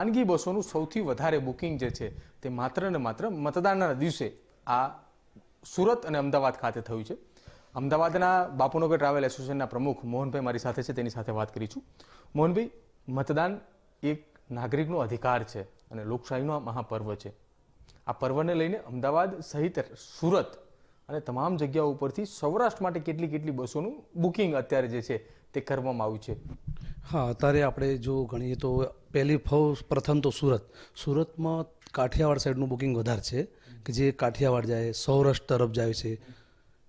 ખાનગી બસોનું સૌથી વધારે બુકિંગ જે છે તે માત્ર ને માત્ર મતદાનના દિવસે આ સુરત અને અમદાવાદ ખાતે થયું છે. અમદાવાદના બાપુનગર ટ્રાવેલ એસોસિએશનના પ્રમુખ મોહનભાઈ મારી સાથે છે, તેની સાથે વાત કરી છું મોહનભાઈ, મતદાન એક નાગરિકનો અધિકાર છે અને લોકશાહીનો મહાપર્વ છે. આ પર્વને લઈને અમદાવાદ સહિત સુરત અને તમામ જગ્યાઓ ઉપરથી સૌરાષ્ટ્ર માટે કેટલી કેટલી બસોનું બુકિંગ અત્યારે જે છે તે કરવામાં આવ્યું છે. હા, અત્યારે આપણે જો ગણીએ તો પહેલી ફૌ પ્રથમ તો સુરત. સુરતમાં કાઠિયાવાડ સાઈડનું બુકિંગ વધારે છે, કે જે કાઠિયાવાડ જાય, સૌરાષ્ટ્ર તરફ જાય છે.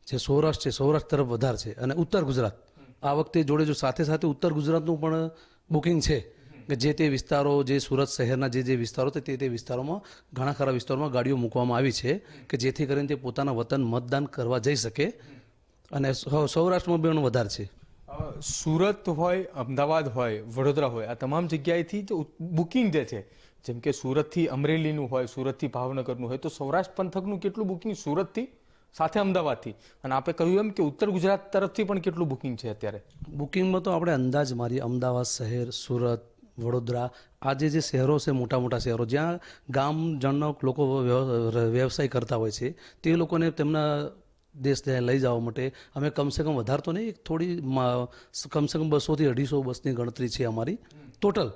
જે સૌરાષ્ટ્ર છે, સૌરાષ્ટ્ર તરફ વધારે છે અને ઉત્તર ગુજરાત. આ વખતે જોડે જો સાથે સાથે ઉત્તર ગુજરાતનું પણ બુકિંગ છે, કે જે તે વિસ્તારો, જે સુરત શહેરના જે જે વિસ્તારો છે, તે તે વિસ્તારોમાં, ઘણા ખરા વિસ્તારોમાં ગાડીઓ મૂકવામાં આવી છે, કે જેથી કરીને તે પોતાના વતન મતદાન કરવા જઈ શકે. અને સૌરાષ્ટ્રમાં પણ વધારે છે. સુરત હોય, અમદાવાદ હોય, વડોદરા હોય, આ તમામ જગ્યાએથી જે બુકિંગ જે છે, જેમ કે સુરતથી અમરેલીનું હોય, સુરતથી ભાવનગરનું હોય, તો સૌરાષ્ટ્ર પંથકનું કેટલું બુકિંગ સુરતથી, સાથે અમદાવાદથી? અને આપણે કહ્યું એમ કે ઉત્તર ગુજરાત તરફથી પણ કેટલું બુકિંગ છે અત્યારે? બુકિંગમાં તો આપણે અંદાજ મારીએ. અમદાવાદ શહેર, સુરત, વડોદરા, આ જે જે શહેરો છે, મોટા મોટા શહેરો, જ્યાં ગામ, જણનો લોકો વ્યવસાય કરતા હોય છે, તે લોકોને તેમના દેશ ત્યાં લઈ જવા માટે. અમે કમસે કમ વધારે તો નહીં થોડી કમસે કમ બસોથી અઢીસો બસની ગણતરી છે અમારી. ટોટલ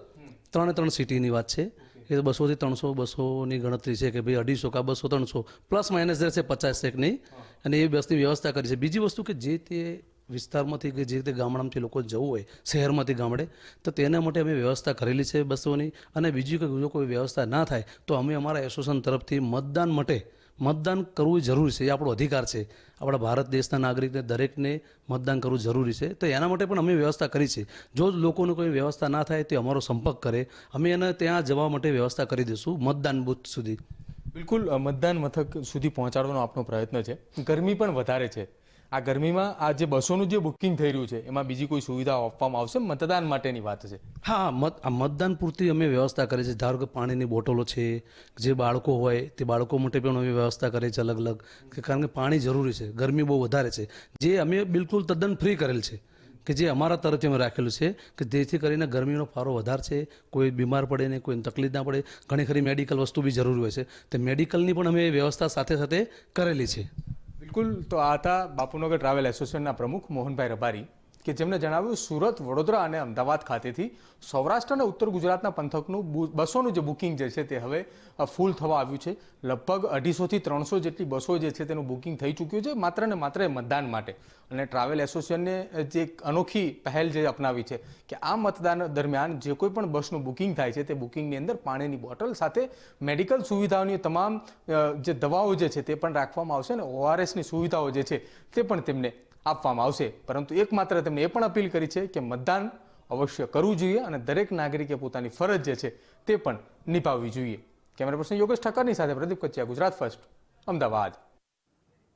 ત્રણે ત્રણ સિટીની વાત છે. એ બસોથી ત્રણસો બસોની ગણતરી છે કે ભાઈ અઢીસો કા બસો ત્રણસો. પ્લસ માઇનસ રહેશે પચાસ સેકની અને એ બસની વ્યવસ્થા કરી છે. બીજી વસ્તુ કે જે તે વિસ્તારમાંથી કે જે તે ગામડામાંથી લોકો જવું હોય, શહેરમાંથી ગામડે, તો તેના માટે અમે વ્યવસ્થા કરેલી છે બસોની. અને બીજું કોઈ જો કોઈ વ્યવસ્થા ના થાય, તો અમે અમારા એસોસિએશન તરફથી મતદાન માટે મતદાન કરવું જરૂરી છે, એ આપણો અધિકાર છે. આપણા ભારત દેશના નાગરિકને દરેકને મતદાન કરવું જરૂરી છે. તો એના માટે પણ અમે વ્યવસ્થા કરી છે. જો લોકોને કોઈ વ્યવસ્થા ના થાય તે અમારો સંપર્ક કરે. અમે એને ત્યાં જવા માટે વ્યવસ્થા કરી દઈશું, મતદાન બૂથ સુધી. બિલકુલ મતદાન મથક સુધી પહોંચાડવાનો આપણો પ્રયત્ન છે. ગરમી પણ વધારે છે. આ ગરમીમાં આ જે બસોનું જે બુકિંગ થઈ રહ્યું છે, એમાં બીજી કોઈ સુવિધા આપવામાં આવશે? મતદાન માટેની વાત છે. હા, મત મતદાન પૂરતી અમે વ્યવસ્થા કરી છે. ધારો કે પાણીની બોટલો છે, જે બાળકો હોય, તે બાળકો માટે પણ અમે વ્યવસ્થા કરી છે અલગ અલગ કારણ કે પાણી જરૂરી છે. ગરમી બહુ વધારે છે. જે અમે બિલકુલ તદ્દન ફ્રી કરેલ છે, કે જે અમારા તરફથી અમે રાખેલું છે, કે જેથી કરીને ગરમીનો ફારો વધારે છે, કોઈ બીમાર પડે ને કોઈ તકલીફ ના પડે. ઘણી ખરી મેડિકલ વસ્તુ બી જરૂરી હોય છે. તે મેડિકલની પણ અમે વ્યવસ્થા સાથે સાથે કરેલી છે. બિલકુલ તો આ હતા બાપુનગર ટ્રાવેલ એસોસિએશનના પ્રમુખ મોહનભાઈ રબારી. કે જેમણે જણાવ્યું, સુરત, વડોદરા અને અમદાવાદ ખાતેથી સૌરાષ્ટ્ર અને ઉત્તર ગુજરાતના પંથકનું બસોનું જે બુકિંગ જે છે તે હવે ફૂલ થવા આવ્યું છે. લગભગ અઢીસોથી ત્રણસો જેટલી બસો જે છે તેનું બુકિંગ થઈ ચૂક્યું છે, માત્ર ને માત્ર મતદાન માટે. અને ટ્રાવેલ એસોસિએશનને જે એક અનોખી પહેલ જે અપનાવી છે કે આ મતદાન દરમિયાન જે કોઈ પણ બસનું બુકિંગ થાય છે તે બુકિંગની અંદર પાણીની બોટલ સાથે મેડિકલ સુવિધાઓની તમામ જે દવાઓ જે છે તે પણ રાખવામાં આવશે અને ઓઆરએસની સુવિધાઓ જે છે તે પણ તેમને આપવામાં આવશે. પરંતુ એકમાત્ર તેમણે એ પણ અપીલ કરી છે કે મતદાન અવશ્ય કરવું જોઈએ અને દરેક નાગરિકે પોતાની ફરજ જે છે તે પણ નિભાવવી જોઈએ. કેમેરા પર્સન યોગેશ ઠક્કરની સાથે પ્રદીપ કચ્યા ગુજરાત ફર્સ્ટ, અમદાવાદ.